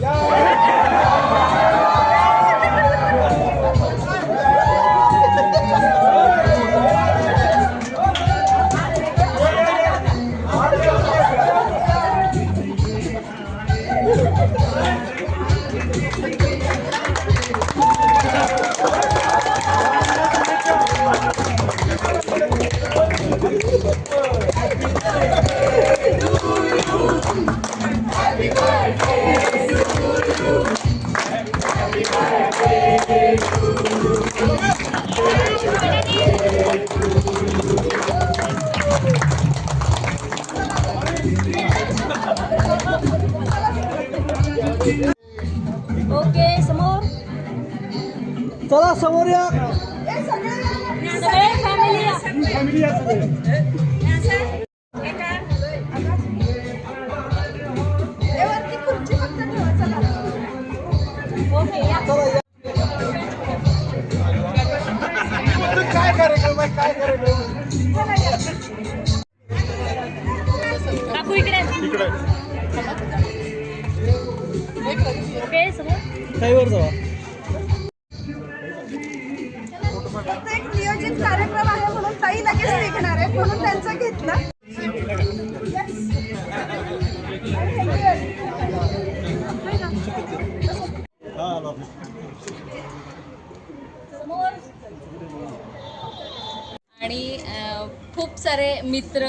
Yeah. Okay समोर चला समोर या सगळे फॅमिली ओके या काय कार्यक्रम आहे काय कार्यक्रम जावा. एक नियोजित कार्यक्रम आहे म्हणून ताई लगेच निघणार आहे म्हणून त्यांचं घेतलं. आणि खूप सारे मित्र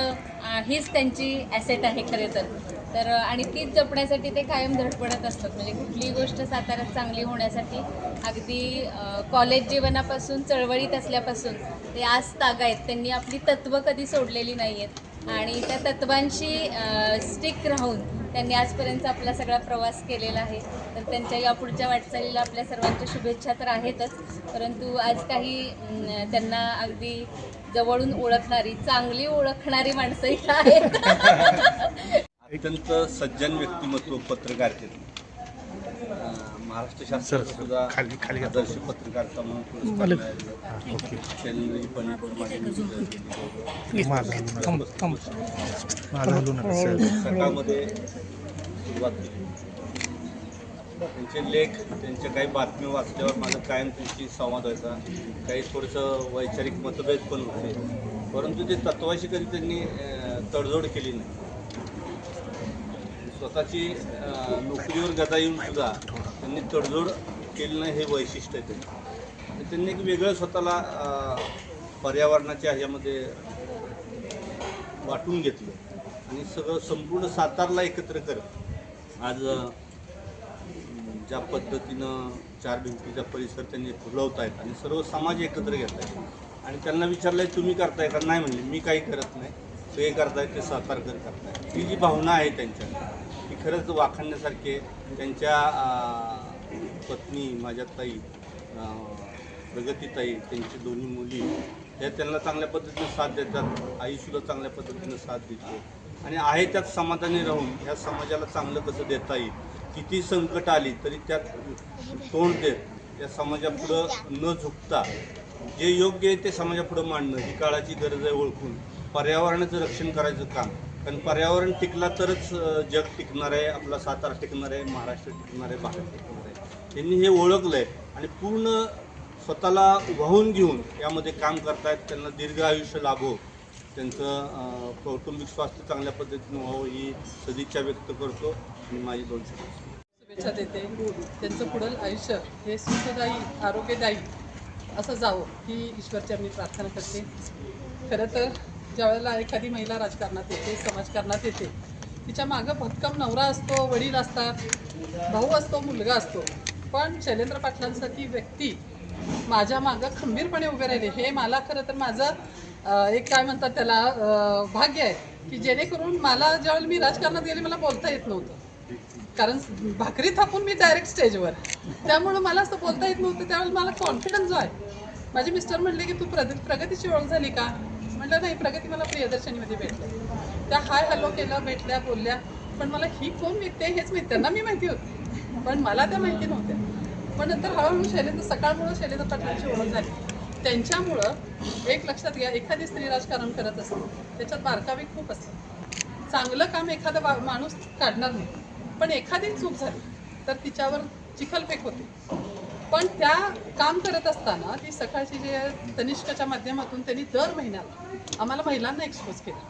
हीच त्यांची ॲसेट आहे खरे तर. तर आणि तीच जपण्यासाठी ते कायम धडपडत असतात. म्हणजे कुठलीही गोष्ट साताऱ्यात चांगली होण्यासाठी अगदी कॉलेज जीवनापासून चळवळीत असल्यापासून ते आज तागायत त्यांनी आपली तत्त्व कधी सोडलेली नाही आहेत आणि त्या तत्वांशी स्टिक राहून त्यांनी आजपर्यंत आपला सगळा प्रवास केलेला आहे. तर त्यांच्या या पुढच्या वाटचालीला आपल्या सर्वांच्या शुभेच्छा तर आहेतच. परंतु आज काही त्यांना अगदी जवळून ओळखणारी चांगली ओळखणारी माणसं इथं आहेत. अत्यंत सज्जन व्यक्तिमत्व पत्रकार महाराष्ट्र शासनाचा सुद्धा आदर्श पत्रकारचा म्हणून पुरस्कार मिळालेला. सकाळमध्ये सुरुवात केली. त्यांचे लेख त्यांच्या काही बातम्या वाचल्यावर माझं कायम त्यांची संवाद व्हायचा. काही थोडंसं वैचारिक मतभेद पण होते. परंतु ते तत्वाशी कधी त्यांनी तडजोड केली नाही. स्वतःची नोकरीवर गदा येऊन सुद्धा त्यांनी तडजोड केली नाही हे वैशिष्ट्य आहे त्यांनी त्यांनी एक वेगळं स्वतःला पर्यावरणाच्या ह्यामध्ये वाटून घेतलं. आणि सगळं संपूर्ण सातारला एकत्र करत. आज ज्या पद्धतीनं चार भिंतीचा परिसर त्यांनी फुलवत आहेत आणि सर्व समाज एकत्र घेत आहेत आणि त्यांना विचारलंय तुम्ही करताय का? नाही म्हणले मी काही करत नाही. ते करताय ते सातारकर करताय ही जी भावना आहे त्यांच्या ती खरंच वाखाणण्यासारखी त्यांच्या पत्नी माझ्या ताई प्रगतीताई त्यांची दोन्ही मुली त्या त्यांना चांगल्या पद्धतीने साथ देतात. आईसुद्धा चांगल्या पद्धतीने साथ देते. आणि आहे त्यात समाधानी राहून ह्या समाजाला चांगलं कसं देता येईल? किती संकट आली तरी त्यात तोंड देत या समाजापुढं न झुकता जे योग्य आहे ते समाजापुढं मांडणं ही काळाची गरज आहे ओळखून. पर्यावरणाचं रक्षण करायचं काम. कारण पर्यावरण टिकला तरच जग टिकणार आहे आपला सातारा टिकणार आहे महाराष्ट्र टिकणार आहे भारत टिकणार त्यांनी हे ओळखलं आहे आणि पूर्ण स्वतःला वाहून घेऊन यामध्ये काम करतायत त्यांना दीर्घ आयुष्य लाभो. त्यांचं कौटुंबिक स्वास्थ्य चांगल्या पद्धतीनं व्हावं ही सदिच्छा व्यक्त करतो आणि माझी दोन शुभेच्छा देते. त्यांचं पुढील आयुष्य हे सुखदायी आरोग्यदायी असं जावं ही ईश्वरची मी प्रार्थना करते. खरं तर ज्यावेळेला एखादी महिला राजकारणात येते समाजकारणात येते तिच्या मागं भक्कम नवरा असतो वडील असतात भाऊ असतो मुलगा असतो. पण शैलेंद्र पाटलांसाठी व्यक्ती माझ्या मागं खंबीरपणे उभे राहिले. हे मला खरं तर माझं एक काय म्हणतात त्याला भाग्य आहे की जेणेकरून मला ज्यावेळेला मी राजकारणात गेले मला बोलता येत नव्हतं. कारण भाकरी थापून मी डायरेक्ट स्टेजवर त्यामुळं मला असं बोलता येत नव्हतं. त्यावेळेला मला कॉन्फिडन्स जो आहे. माझे मिस्टर म्हणले की तू प्रग प्रगतीची ओळख झाली का? म्हटलं नाही प्रगती मला प्रियदर्शनीमध्ये भेटल्या त्या हाय हॅलो केलं भेटल्या बोलल्या. पण मला ही कोण व्यक्ती आहे हेच माहिती त्यांना मी माहिती होती. पण मला त्या माहिती नव्हत्या. पण नंतर हळूहळू शैलेंद्र सकाळमुळं शैलेंद्र पाटलांची ओळख झाली. त्यांच्यामुळं एक लक्षात घ्या एखादी स्त्री राजकारण करत असते त्याच्यात बारकावे खूप असते चांगलं काम एखादा वा- माणूस काढणार नाही. पण एखादी चूक झाली तर तिच्यावर चिखलफेक होते. पण त्या काम करत असताना ती सकाळची जे तनिष्काच्या माध्यमातून त्यांनी दर महिन्याला आम्हाला महिलांना एक्सपोज केलं.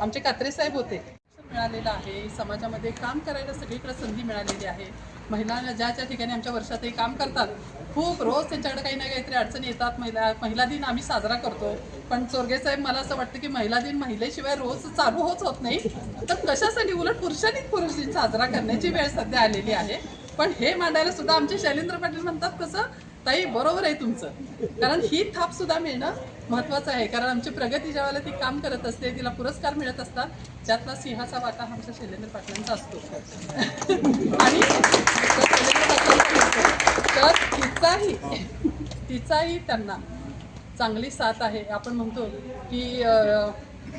आमचे कात्रे साहेब होते. मिळालेलं आहे समाजामध्ये काम करायला सगळीकडे संधी मिळालेली आहे. महिला ज्या ज्या ठिकाणी आमच्या वर्षातही काम करतात खूप रोज त्यांच्याकडे काही ना काहीतरी अडचणी येतात. महिला महिला दिन आम्ही साजरा करतो पण चोरगे साहेब मला असं वाटतं की महिला दिन महिलेशिवाय रोज चालू होत होत नाही. तर कशासाठी उलट पुरुषांनी पुरुष दिन साजरा करण्याची वेळ सध्या आलेली आहे? पण हे मांडायला सुद्धा आमचे शैलेंद्र पाटील म्हणतात कसं ताई बरोबर आहे तुमचं. कारण ही थाप सुद्धा मिळणं महत्वाचं आहे. कारण आमची प्रगती ज्या वेळेला ती काम करत असते तिला पुरस्कार मिळत असतात ज्यातला सिंहाचा वाटा हा आमच्या शैलेंद्र पाटलांचा असतो. आणि तर तिचाही तिचाही त्यांना चांगली साथ आहे. आपण म्हणतो की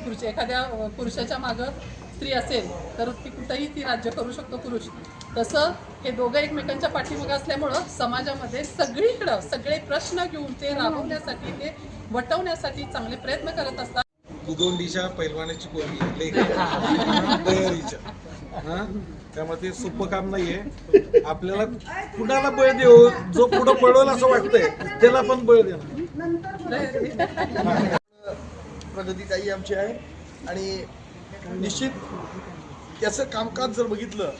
पुरुष एखाद्या पुरुषाच्या मागं स्त्री असेल तर ती कुठंही ती राज्य करू शकतो पुरुष. तसं हे दोघं एकमेकांच्या पाठीमागं असल्यामुळं समाजामध्ये सगळीकडं सगळे प्रश्न घेऊन ते राबवण्यासाठी ते वटवण्यासाठी चांगले प्रयत्न करत असतात. दुदोंडीच्या पैलवानाची पोरगी हा? त्यामुळे ते सोपं काम नाहीये. आपल्याला कुणाला बळ देऊ जो पुढं पळवल असं वाटतंय त्याला पण बळ देणार. प्रगतीताई आमची आहे. आणि निश्चित त्याचं कामकाज जर बघितलं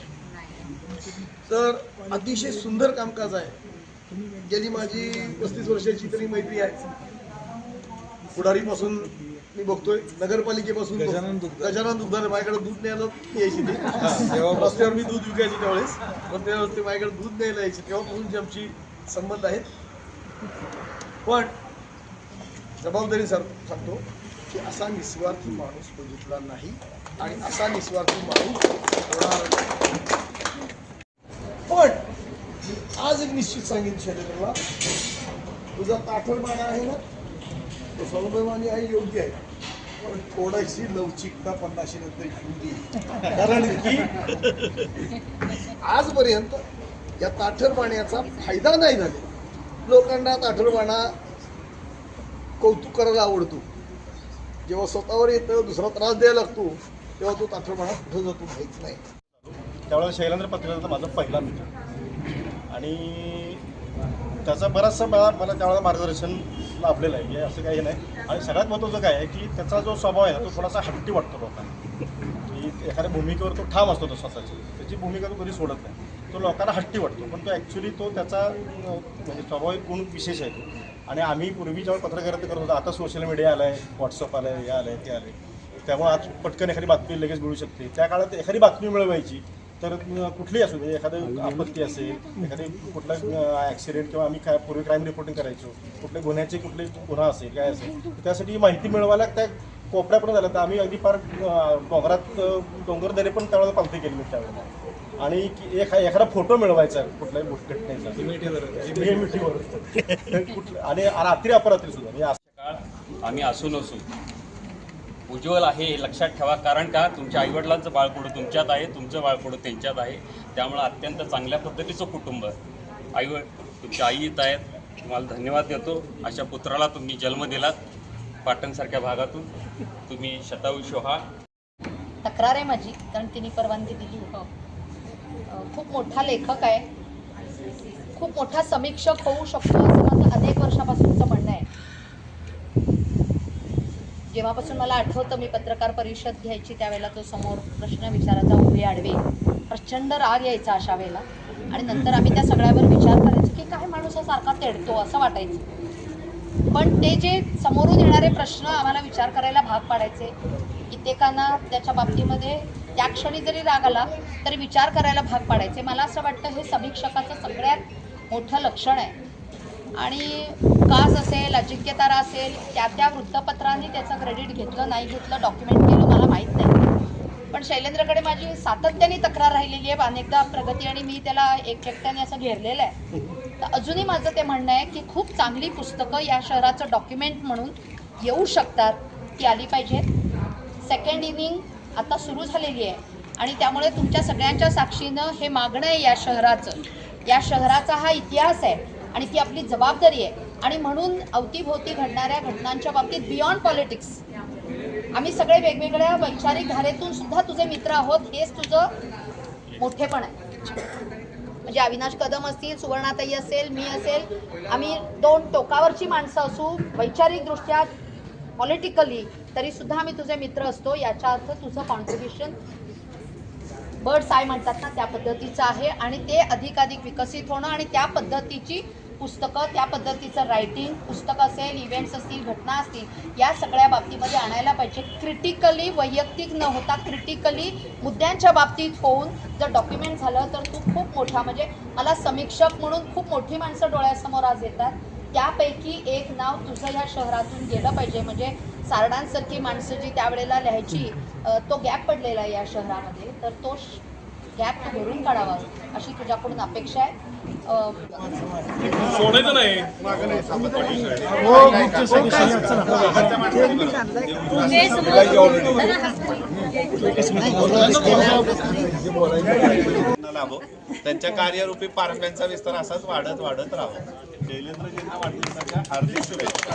तर अतिशय सुंदर कामकाज आहे. गेली माझी पस्तीस वर्षाची तरी मैत्री आहे. पुढारीपासून मी बघतोय नगरपालिकेपासून गजानन दुग्धे. गजानन दुग्धारे माझ्याकडे दूध न्यायला यायची ती. रस्त्यावर मी दूध विकायची त्यावेळेस. पण त्यावेळेस ते माझ्याकडे दूध न्यायला यायचे. तेव्हापासूनची आमची संबंध आहेत. पण जबाबदारी सर सांगतो की असा निस्वार्थी माणूस बघितला नाही. आणि असा निस्वार्थी माणूस होणार नाही. पण आज एक निश्चित सांगेन शरीराला तुझा ताठरबाणा आहे ना? तो स्वाभिमानी आहे योग्य आहे. पण थोडीशी लवचिकता पन्नाशी नंतर येऊ दे. कारण की आजपर्यंत या ताठरबाण्याचा फायदा नाही झाला. लोकांना ताठरबाणा कौतुक करायला आवडतो. जेव्हा स्वतःवर येतं दुसरा त्रास द्यायला लागतो तेव्हा तो ताठरबाणा कुठं जातो माहीत नाही. त्यावेळेला शैलेंद्र पत्रिकेचा माझा पहिला मित्र. आणि त्याचा बराचसा मला मला त्यावेळेला मार्गदर्शन लाभलेलं आहे. हे असं काही नाही. आणि सगळ्यात महत्त्वाचं काय आहे की त्याचा जो स्वभाव आहे तो थोडासा हट्टी वाटतो लोकांना. की एखाद्या भूमिकेवर तो ठाम असतो तो स्वतःची. त्याची भूमिका तो कधी सोडत नाही. तो लोकांना हट्टी वाटतो. पण तो ॲक्च्युली तो त्याचा म्हणजे स्वाभाविक गुण विशेष आहे तो. आणि आम्ही पूर्वी जेव्हा पत्रकारिता करत होतो आता सोशल मीडिया आलं आहे व्हॉट्सअप आलं आहे हे आलं आहे ते आलं आहे त्यामुळे आज पटकन एखादी बातमी लगेच मिळू शकते. त्या काळात एखादी बातमी मिळवायची तर अं, कुठलीही असू दे एखादं आपत्ती असेल एखादी कुठला ॲक्सिडेंट किंवा आम्ही काय पूर्वी क्राईम रिपोर्टिंग करायचो कुठल्या गुन्ह्याचे कुठले गुन्हा असेल काय असेल तर त्यासाठी माहिती मिळवायला त्या कोपऱ्यापर्यंत झालं. तर आम्ही अगदी फार डोंगरात डोंगर दरे पण त्यावेळेला पालथी केली मी त्यावेळेला. आणि एखा एखादा फोटो मिळवायचा कुठल्याही गोष्ट घटनेचा कुठलं आणि रात्री अपरात्री सुद्धा. म्हणजे असं काळ आम्ही असू नसू उज्ज्वल आहे हे लक्षात ठेवा. कारण का? तुमच्या आईवडिलांचं बाळकुडं तुमच्यात आहे तुमचं बाळकुडं त्यांच्यात आहे. त्यामुळं अत्यंत चांगल्या पद्धतीचं कुटुंब. आईवड तुमच्या आई येत आहेत. तुम्हाला धन्यवाद देतो. अशा पुत्राला तुम्ही जन्म दिलात पाटणसारख्या भागातून. तुम्ही शतायुष्य हा तक्रार आहे माझी कारण तिने परवानगी दिली. हो. खूप मोठा लेखक आहे. खूप मोठा समीक्षक होऊ शकतो असं माझं अनेक वर्षापासूनचं म्हणणं आहे. जेव्हापासून मला आठवतं मी पत्रकार परिषद घ्यायची त्यावेळेला तो समोर प्रश्न विचारायचा उभे आडवे. प्रचंड राग यायचा अशा वेळेला. आणि नंतर आम्ही त्या सगळ्यावर विचार करायचो की काय माणूस हा सारखा तेडतो असं वाटायचं. पण ते जे समोरून येणारे प्रश्न आम्हाला विचार करायला भाग पाडायचे कित्येकांना त्याच्या बाबतीमध्ये त्या क्षणी जरी राग आला तरी विचार करायला भाग पाडायचे. मला असं वाटतं हे समीक्षकाचं सगळ्यात मोठं लक्षण आहे. आणि काज असेल अजिंक्यतारा असेल त्या त्या वृत्तपत्रांनी त्याचं क्रेडिट घेतलं नाही घेतलं डॉक्युमेंट केलं मला माहीत नाही. पण शैलेंद्रकडे माझी सातत्याने तक्रार राहिलेली आहे. अनेकदा प्रगती आणि मी त्याला एक एकट्याने असं घेरलेलं आहे. तर अजूनही माझं ते म्हणणं आहे की खूप चांगली पुस्तकं या शहराचं डॉक्युमेंट म्हणून येऊ शकतात ती आली पाहिजेत. सेकंड इनिंग आता सुरू झालेली आहे. आणि त्यामुळे तुमच्या सगळ्यांच्या साक्षीनं हे मागणं आहे या शहराचं. या शहराचा हा इतिहास आहे आणि ती आपली जबाबदारी आहे. आणि म्हणून अवतीभोवती घडणाऱ्या घटनांच्या बाबतीत बियॉन्ड पॉलिटिक्स आम्ही सगळे वेगवेगळ्या वैचारिक धारेतून सुद्धा तुझे मित्र आहोत हेच तुझं मोठेपण आहे. म्हणजे अविनाश कदम असतील सुवर्णाताई असेल मी असेल आम्ही दोन टोकावरची माणसं असू वैचारिकदृष्ट्या पॉलिटिकली तरी सुद्धा आम्ही तुझे मित्र असतो याचा अर्थ तुझं कॉन्ट्रीब्युशन बर्ड्स आय म्हणतात ना त्या पद्धतीचं आहे. आणि ते अधिकाधिक विकसित होणं आणि त्या पद्धतीची पुस्तकं त्या पद्धतीचं रायटिंग पुस्तक असेल इव्हेंट्स असतील घटना असतील या सगळ्या बाबतीमध्ये आणायला पाहिजे. क्रिटिकली वैयक्तिक न होता क्रिटिकली मुद्द्यांच्या बाबतीत होऊन जर डॉक्युमेंट झालं तर तू खूप मोठा म्हणजे मला समीक्षक म्हणून खूप मोठी माणसं डोळ्यासमोर आज येतात. त्यापैकी एक नाव तुझं ह्या शहरातून गेलं पाहिजे. म्हणजे सारडांसारखी माणसं जी त्यावेळेला लिहायची तो गॅप पडलेला आहे या शहरामध्ये. तर तो गॅप तू भरून काढावा. अशी तुझ्याकडून अपेक्षा आहे. लाभो त्यांच्या कार्यरूपी पारंब्यांचा विस्तार असाच वाढत वाढत राहावा. शैलेंद्रजींना वाढदिवसाच्या हार्दिक शुभेच्छा.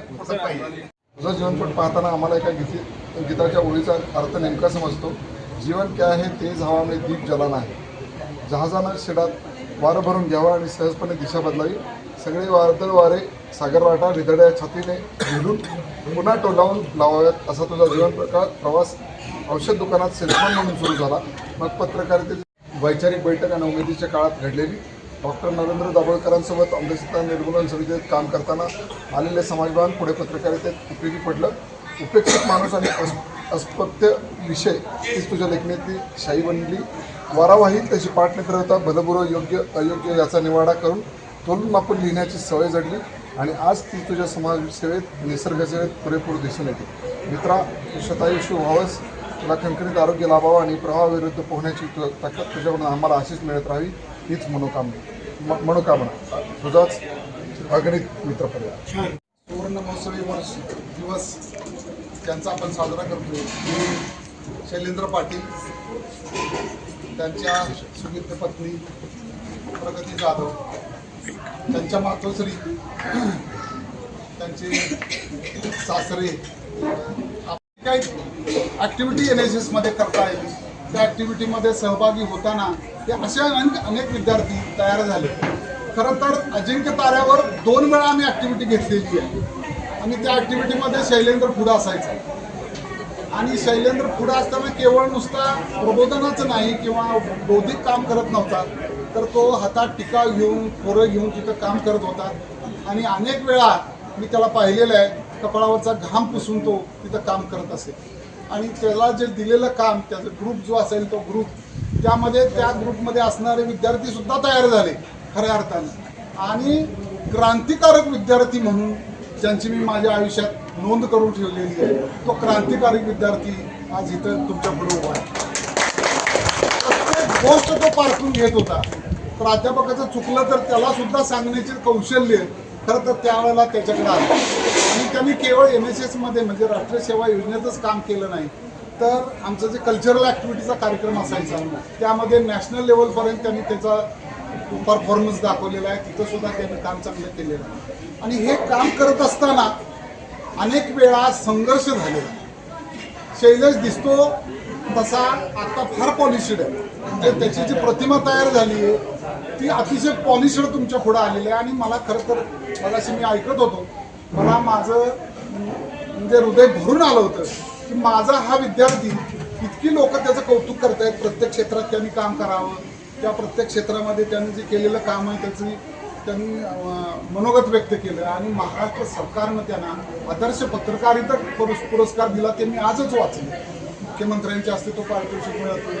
अशांत तुझा जीवनपट पाहताना आम्हाला एका गीती गीताच्या ओळीचा अर्थ नेमका समजतो. जीवन क्या आहे तेज हवा दीप जलाना आहे जहाजानं शिडात वारं भरून घ्यावं आणि सहजपणे दिशा बदलावी. सगळे वादळ वारे सागरवाटा हृदया छातीने झुलून पुन्हा टोलावून लावाव्यात असा तुझा जीवन प्रकार प्रवास. औषध दुकानात सेल्समन म्हणून सुरू झाला. मग पत्रकारितेची वैचारिक बैठक आणि उमेदीच्या काळात घडलेली डॉक्टर नरेंद्र दाभोळकरांसोबत अंधश्रद्धा निर्मूलन समितीत काम करताना आलेले समाजभान पुढे पत्रकारितेत उपयोगी पडलं. उपेक्षित माणूस आणि अस् अस्पत्य विषय तीच तुझ्या लेखणीतली शाही बनली. वारावाही त्याची पाठ न करता भलबुरं योग्य अयोग्य याचा निवाडा करून तोलून मापून लिहिण्याची सवय जडली आणि आज ती तुझ्या समाजसेवेत निसर्गसेवेत पुरेपूर दिसून येते. मित्रा शतायुष्य व्हावंस तुला खणखणीत आरोग्य लाभावं आणि प्रवाहाविरुद्ध पोहण्याची ताकद तुझ्याकडून आम्हाला अशीच मिळत राहावी. हीच मनोकामना म- मनोकामना. तुझाच अगणित मित्रपरिवार सुवर्ण महोत्सवी वर्ष दिवस त्यांचा आपण साजरा करतोय. शैलेंद्र पाटील त्यांच्या सुमित्र पत्नी प्रगती जाधव त्यांच्या मातोश्री त्यांचे सासरे. काही ॲक्टिव्हिटी एन एस एसमध्ये करता येईल त्या ॲक्टिव्हिटीमध्ये सहभागी होताना ते असे अनेक अनेक विद्यार्थी तयार झाले. खरं तर अजिंक्य ताऱ्यावर दोन वेळा आम्ही ॲक्टिव्हिटी घेतलेली आहे. आणि त्या ॲक्टिव्हिटीमध्ये शैलेंद्र पुढं असायचा. आणि शैलेंद्र पुढं असताना केवळ नुसता प्रबोधनाचं नाही किंवा बौद्धिक काम करत नव्हता तर तो हातात टिका घेऊन पोरं घेऊन तिथं काम करत होता. आणि अनेक वेळा मी त्याला पाहिलेलं आहे कपाळावरचा घाम पुसून तो तिथं काम करत असे. आणि त्याला जे दिलेलं काम त्याचा ग्रुप जो असेल तो ग्रुप त्यामध्ये त्या ग्रुपमध्ये असणारे विद्यार्थी सुद्धा तयार झाले खऱ्या अर्थानं. आणि क्रांतिकारक विद्यार्थी म्हणून ज्यांची मी माझ्या आयुष्यात नोंद करून ठेवलेली आहे तो क्रांतिकारक विद्यार्थी आज इथं तुमच्यापुढे उभा आहे. प्रत्येक गोष्ट तो पारखून घेत होता. प्राध्यापकाचं चुकलं तर त्याला सुद्धा सांगण्याचे कौशल्य खरं तर त्यावेळेला त्याच्याकडे आलं. ठिकाणी त्यांनी केवळ एम एस एसमध्ये म्हणजे राष्ट्रीय सेवा योजनेतच काम केलं नाही तर आमचं जे कल्चरल ॲक्टिव्हिटीचा कार्यक्रम असायचा त्यामध्ये नॅशनल लेवलपर्यंत त्यांनी त्याचा परफॉर्मन्स दाखवलेला आहे. तिथं सुद्धा त्यांनी काम चांगलं केलेलं आहे. आणि हे काम करत असताना अनेक वेळा संघर्ष झालेला शैलेश दिसतो तसा आता फार पॉलिशड आहे. म्हणजे त्याची जी प्रतिमा तयार झाली आहे ती अतिशय पॉलिशड तुमच्यापुढे आलेली आहे. आणि मला खरं तर मगाशी मी ऐकत होतो मला माझं म्हणजे हृदय भरून आलं होतं की माझा हा विद्यार्थी इतकी लोक त्याचं कौतुक करतायत प्रत्येक क्षेत्रात त्यांनी काम करावं. त्या प्रत्येक क्षेत्रामध्ये त्यांनी जे केलेलं काम आहे त्याची त्यांनी मनोगत व्यक्त केलं. आणि महाराष्ट्र सरकारनं त्यांना आदर्श पत्रकारिता पुरस् पुरस्कार दिला ते मी आजच वाचले. मुख्यमंत्र्यांच्या हस्ते तो पारितोषिक मिळतो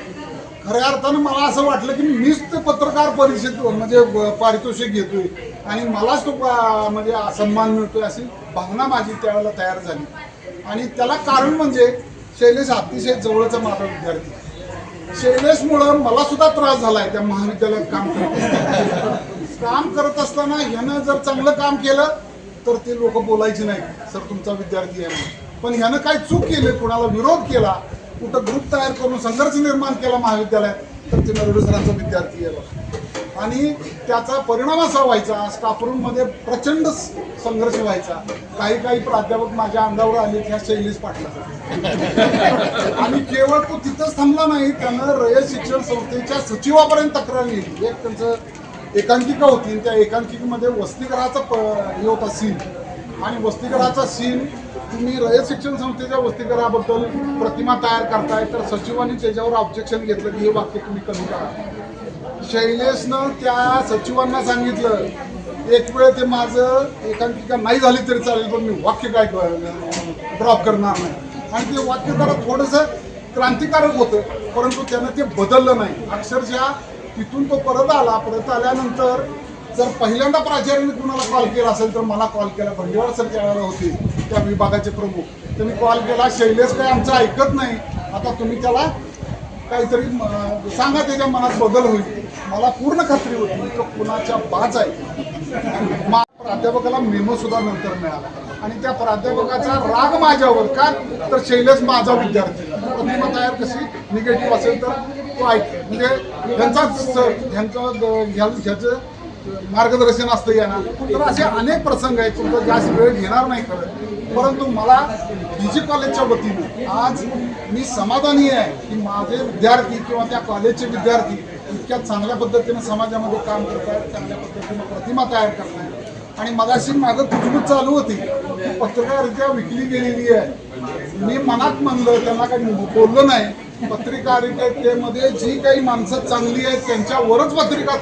खऱ्या अर्थानं मला असं वाटलं की मीच ते पत्रकार परिषद म्हणजे पारितोषिक घेतोय. आणि मलाच तो म्हणजे सन्मान मिळतोय अशी भावना माझी त्यावेळेला तयार झाली. आणि त्याला कारण म्हणजे शैलेश अतिशय जवळचा माझा विद्यार्थी. शैलेशमुळं मला सुद्धा त्रास झालाय त्या महाविद्यालयात काम करत असताना. काम करत असताना ह्यानं जर चांगलं काम केलं तर ते लोक बोलायचे नाही सर तुमचा विद्यार्थी आहे पण ह्यानं काय चूक केली कुणाला विरोध केला कुठं ग्रुप तयार करून संघर्ष निर्माण केला महाविद्यालयात तर ते नरवडे सरांचा विद्यार्थी आहे. आणि त्याचा परिणाम असा व्हायचा स्टाफमध्ये प्रचंड संघर्ष व्हायचा. काही काही प्राध्यापक माझ्या अंगावर आले ह्या शैलीस पाठला आणि केवळ तो तिथंच थांबला नाही त्यानं रयत शिक्षण संस्थेच्या सचिवापर्यंत तक्रार लिहिली. एक त्यांचं एकांकिका होती त्या एकांकिकेमध्ये वसतिगृहाचा प- हे होता सीन आणि वसतिगृहाचा सीन तुम्ही रयत शिक्षण संस्थेच्या वसतिगृहाबद्दल प्रतिमा तयार करताय तर सचिवांनी त्याच्यावर ऑब्जेक्शन घेतलं की हे वाक्य तुम्ही कमी करा. शैलेशनं त्या सचिवांना सांगितलं एक वेळ ते माझं एकांकिका नाही झाली तरी चालेल पण मी वाक्य काय ड्रॉप करणार नाही. आणि ते वाक्य जरा थोडंसं क्रांतिकारक होतं परंतु त्यानं ते बदललं नाही. अक्षरशः तिथून तो परत आला परत आल्यानंतर जर पहिल्यांदा प्राचार्याने कुणाला कॉल केला असेल तर मला कॉल केला. भंडेवाड सर त्यावेळेला होते त्या विभागाचे प्रमुख. त्यांनी कॉल केला शैलेश काय आमचं ऐकत नाही. आता तुम्ही त्याला काहीतरी सांगा त्याच्या मनात बदल होईल. मला पूर्ण खात्री होती तो कुणाच्या बाज आहे. मा- प्राध्यापकाला मेमो सुद्धा नंतर मिळाला. आणि त्या प्राध्यापकाचा राग माझ्यावर का? तर शैलेश माझा विद्यार्थी. प्रतिमा तयार कशी? निगेटिव्ह असेल तर तो ऐक. म्हणजे ह्यांचा ह्यांचं ह्याचं मार्गदर्शन असतं यांना. तर असे अनेक प्रसंग आहेत. तुमचा जास्त वेळ घेणार नाही खरं. परंतु मला पीजी कॉलेजच्या वतीने आज मी समाधानी आहे की माझे विद्यार्थी किंवा त्या कॉलेजचे विद्यार्थी इतक्या चांगल्या पद्धतीने समाजामध्ये काम करत आहेत चांगल्या पद्धतीने प्रतिमा तयार करत आहेत. आणि मगाशी माझं कुजबूज चालू होती. ती पत्रकारित्या विकली गेलेली आहे. मी मनात म्हणलं त्यांना काही बोललो नाही. पत्रकारितेमध्ये जी काही माणसं चांगली आहेत त्यांच्यावरच पत्रिका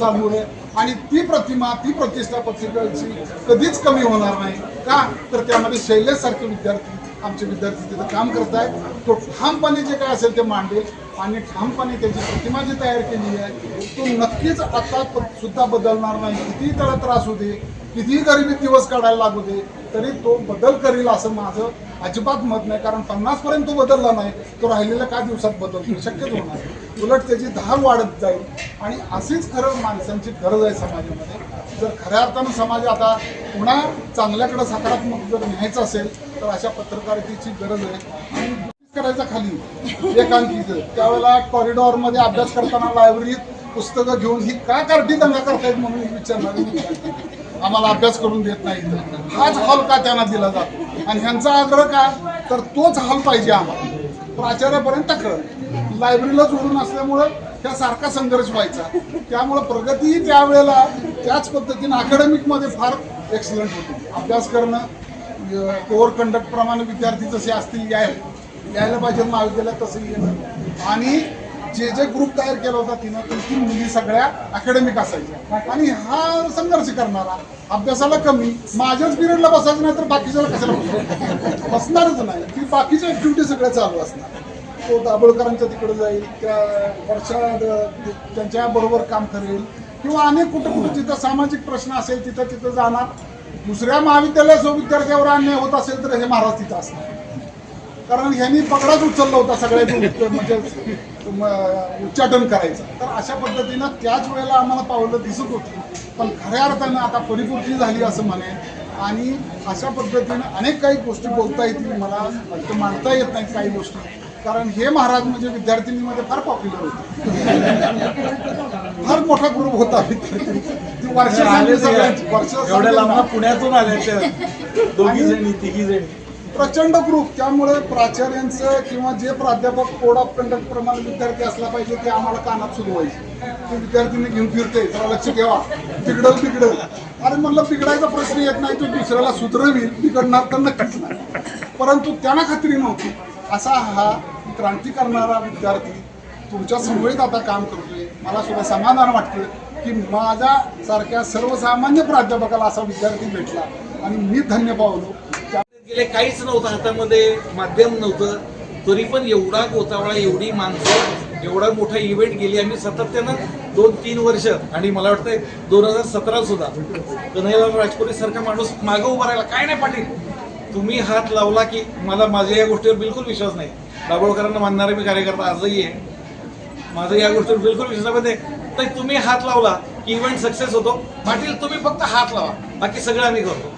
चालू आहे. आणि ती प्रतिमा ती प्रतिष्ठा पत्रिकाची कधीच कमी होणार नाही. का? तर त्यामध्ये शैलेश सारखे विद्यार्थी आमचे विद्यार्थी तिथं काम करत आहेत. तो ठामपणे जे काय असेल ते मांडेल आणि ठामपणे त्याची प्रतिमा जी तयार केली आहे तो नक्कीच आता प- सुद्धा बदलणार नाही. कितीही त्याला त्रास होते कितीही गरिबीत दिवस काढायला लागू दे तरी तो बदल करील असं माझं अजिबात मत नाही. कारण पन्नासपर्यंत तो बदलला नाही तो राहिलेल्या काय दिवसात बदलतो? शक्यच होणार नाही. उलट त्याची धार वाढत जाईल. आणि अशीच खरं माणसांची गरज आहे समाजामध्ये. जर खऱ्या अर्थानं समाज आता पुन्हा चांगल्याकडे सकारात्मक जर न्यायचं असेल तर अशा पत्रकारितेची गरज आहे. आणि करायचा खाली एकांकीचं त्यावेळेला कॉरिडॉरमध्ये अभ्यास करताना लायब्ररीत पुस्तकं घेऊन ही का करती दंगा करतायत म्हणून विचारणार आम्हाला अभ्यास करून देत नाही हाच हॉल का त्यांना दिला जातो? आणि ह्यांचा आग्रह काय तर तोच हॉल पाहिजे आम्हाला. प्राचार्यापर्यंत कळत लायब्ररीला जोडून असल्यामुळं त्या सारखा संघर्ष व्हायचा. त्यामुळं प्रगतीही त्यावेळेला त्याच पद्धतीनं अकॅडमिकमध्ये फार एक्सलंट होती. अभ्यास करणं कोअर कंडक्टप्रमाणे विद्यार्थी जसे असतील याय यायला पाहिजे महाविद्यालयात तसं येणं. आणि जे जे ग्रुप तयार केला होता तिनं त्यांची ती मुली सगळ्या अकॅडमिक असायच्या. आणि हा संघर्ष करणारा अभ्यासाला कमी माझ्याच पिरियडला बसायचं नाही तर बाकीच्याला कशाला बसणार? बसणारच नाही. की बाकीच्या ऍक्टिव्हिटी सगळ्या चालू असणार. तो दाभोळकरांच्या तिकडे जाईल त्या वर्षा त्यांच्या बरोबर काम करेल किंवा अनेक कुठं कुठं जिथं सामाजिक प्रश्न असेल तिथं तिथं जाणार. दुसऱ्या महाविद्यालयासह विद्यार्थ्यावर अन्याय होत असेल तर हे महाराज तिथं असणार. कारण ह्यांनी पगडाच उचलला होता सगळ्यात म्हणजे उच्चाटन करायचं. तर अशा पद्धतीनं त्याच वेळेला आम्हाला पावलं दिसत होती. पण खऱ्या अर्थानं आता परिपूर्ती झाली असं म्हणेन आणि अशा पद्धतीनं अनेक काही गोष्टी बोलता येतील मला ते मांडता येत नाहीत काही गोष्टी. कारण हे महाराज म्हणजे विद्यार्थिनीमध्ये फार पॉप्युलर होते. फार मोठा ग्रुप होता विद्यार्थी. ती वर्ष पुण्यातून आले दोघी जणी तिघी जणी. प्रचंड ग्रुप त्यामुळे प्राचार्यांचं किंवा जे प्राध्यापक कोड ऑफ कंडक्ट प्रमाणे विद्यार्थी असला पाहिजे ते आम्हाला कानात सुरू व्हायचे. ते विद्यार्थीने घेऊन फिरते जरा लक्ष ठेवा. बिघडल बिघडल अरे म्हणलं बिघडायचा प्रश्न येत नाही तो दुसऱ्याला सुधरवील बिघडणार तर नक्कीच नाही. परंतु त्यांना खात्री नव्हती. असा हा क्रांती करणारा विद्यार्थी तुमच्या समवेत आता काम करतोय. मला सुद्धा समाधान वाटतं की माझ्या सारख्या सर्वसामान्य प्राध्यापकाला असा विद्यार्थी भेटला. आणि मी धन्य पावलो. गेले काहीच नव्हतं. हातामध्ये माध्यम नव्हतं. तरी पण एवढा गोतावळा एवढी माणसं एवढा मोठा इव्हेंट गेली. आम्ही सातत्यानं दोन तीन वर्ष आणि मला वाटतंय दोन हजार सतरा सुद्धा कन्हैलाल राजपुरे सारखा माणूस मागं उभा राहिला. काय नाही पाटील. तुम्ही हात लावला की मला माझ्या या गोष्टीवर बिलकुल विश्वास नाही. दाभोळकरांना मानणारा मी कार्यकर्ता आजही आहे. माझा या गोष्टीवर बिलकुल विश्वास नाही. तर तुम्ही हात लावला की इव्हेंट सक्सेस होतो. पाटील तुम्ही फक्त हात लावा. बाकी सगळं आम्ही करतो.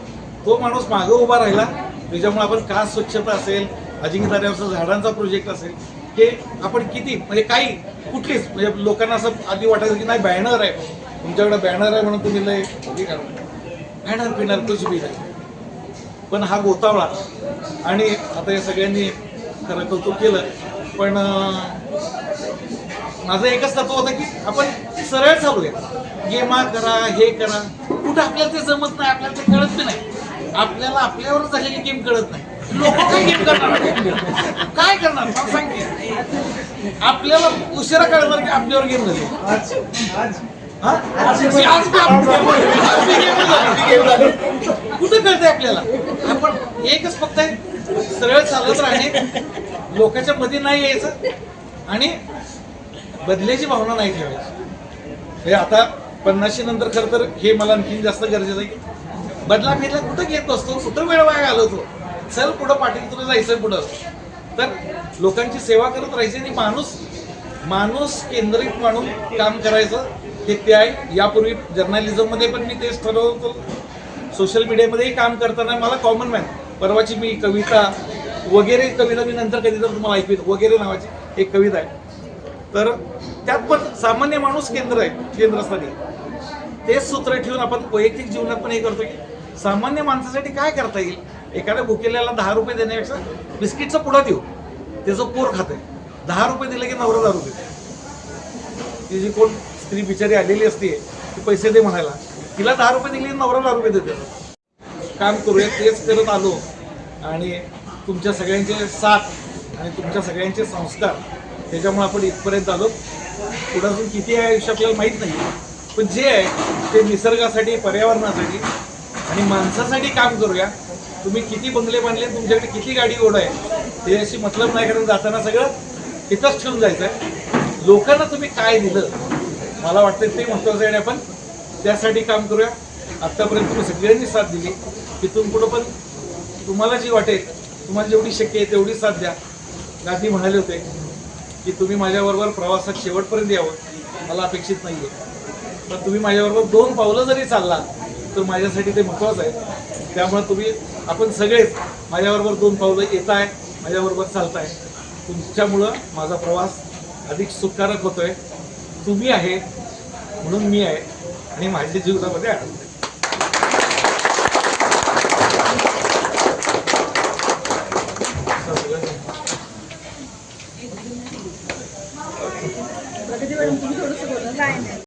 तो माणूस मागं उभा राहिला. त्याच्यामुळे आपण का स्वच्छता असेल अजिंक्यताऱ्याचा झाडांचा प्रोजेक्ट असेल हे आपण किती म्हणजे काही कुठलीच म्हणजे लोकांना असं आधी वाटायचं की नाही बॅनर आहे. तुमच्याकडे बॅनर आहे म्हणून तुम्ही लय बॅनर पिणार कुछ बी नाही. पण हा गोतावळा. आणि आता या सगळ्यांनी खरं कौतुक केलं. पण माझं एकच तत्व होतं की आपण सरळ चालूया. गेमा करा हे करा. कुठं आपल्याला ते जमत नाही आपल्याला ते कळत नाही. आपल्याला आपल्यावर झालेली गेम कळत नाही. लोक काय गेम करणार? काय करणार? सांगते आपल्याला उशिरा कळणार की आपल्यावर गेम झाली. कुठं कळतंय आपल्याला? आपण एकच फक्त सरळ चालत राहणे. लोकांच्या मध्ये नाही यायचं. आणि बदल्याची भावना नाही ठेवायची. हे आता पन्नाशी नंतर खर तर हे मला आणखी जास्त गरजेचं आहे की बदला फिरला कुठं घेत नसतो कुठं वेळ वाया घालवतो? चल पुढं पाटील तुला जायचं पुढं. तर लोकांची सेवा करत राहायची आणि माणूस माणूस केंद्रित म्हणून काम करायचं हे ते आहे. यापूर्वी जर्नलिझममध्ये पण मी तेच ठरवलं होतं सोशल मीडियामध्येही काम करताना मला कॉमन मॅन परवाची मी कविता वगैरे कविता मी नंतर कधी तर तुम्हाला ऐकवीन वगैरे नावाची एक कविता आहे. तर त्यात पण सामान्य माणूस केंद्र आहे केंद्रस्थानी. तेच सूत्र ठेवून आपण वैयक्तिक जीवनात पण हे करतो की सामान्य माणसासाठी काय करता येईल? एखाद्या भुकेल्याला दहा रुपये देण्यापेक्षा बिस्किटचा पुडा देऊ. त्याचं पोर खाते दहा रुपये दिले की नवरा दारू देते ती जी कोण स्त्री बिचारी आलेली असते ती पैसे दे म्हणायला. तिला दहा रुपये दिले की नवरा दहा रुपये देते काम करूया तेच करत आलो. आणि तुमच्या सगळ्यांचे साथ आणि तुमच्या सगळ्यांचे संस्कार त्याच्यामुळे आपण इथपर्यंत आलो. पुढं अजून किती आहे आयुष्य आपल्याला माहीत नाही. पण जे आहे ते निसर्गासाठी पर्यावरणासाठी आणि माणसासाठी काम करूया. तुम्ही किती बंगले बांधले तुमच्याकडे किती गाडी ओढ आहे ते अशी मतलब नाही कारण जाताना सगळं तिथंच ठेवून जायचं आहे लोकांना तुम्ही काय दिलं? मला वाटतं ते महत्त्वाचं आहे आणि आपण त्यासाठी काम करूया. आत्तापर्यंत तुम्ही सगळ्यांनी साथ दिली. तिथून पुढं पण तुम्हाला जी वाटेल तुम्हाला जेवढी शक्य आहे तेवढी साथ द्या. गांधी म्हणाले होते की तुम्ही माझ्याबरोबर प्रवासात शेवटपर्यंत यावं. मला अपेक्षित नाही आहे पण तुम्ही माझ्याबरोबर दोन पावलं जरी चालला तर माझ्यासाठी ते महत्त्वाचं आहे. त्यामुळे तुम्ही आपण सगळेच माझ्याबरोबर दोन पावलं येत आहे माझ्याबरोबर चालताय. तुमच्यामुळं माझा प्रवास अधिक सुखकारक होतोय. तुम्ही आहे म्हणून मी आहे आणि माझ्या जीवनामध्ये आढळतो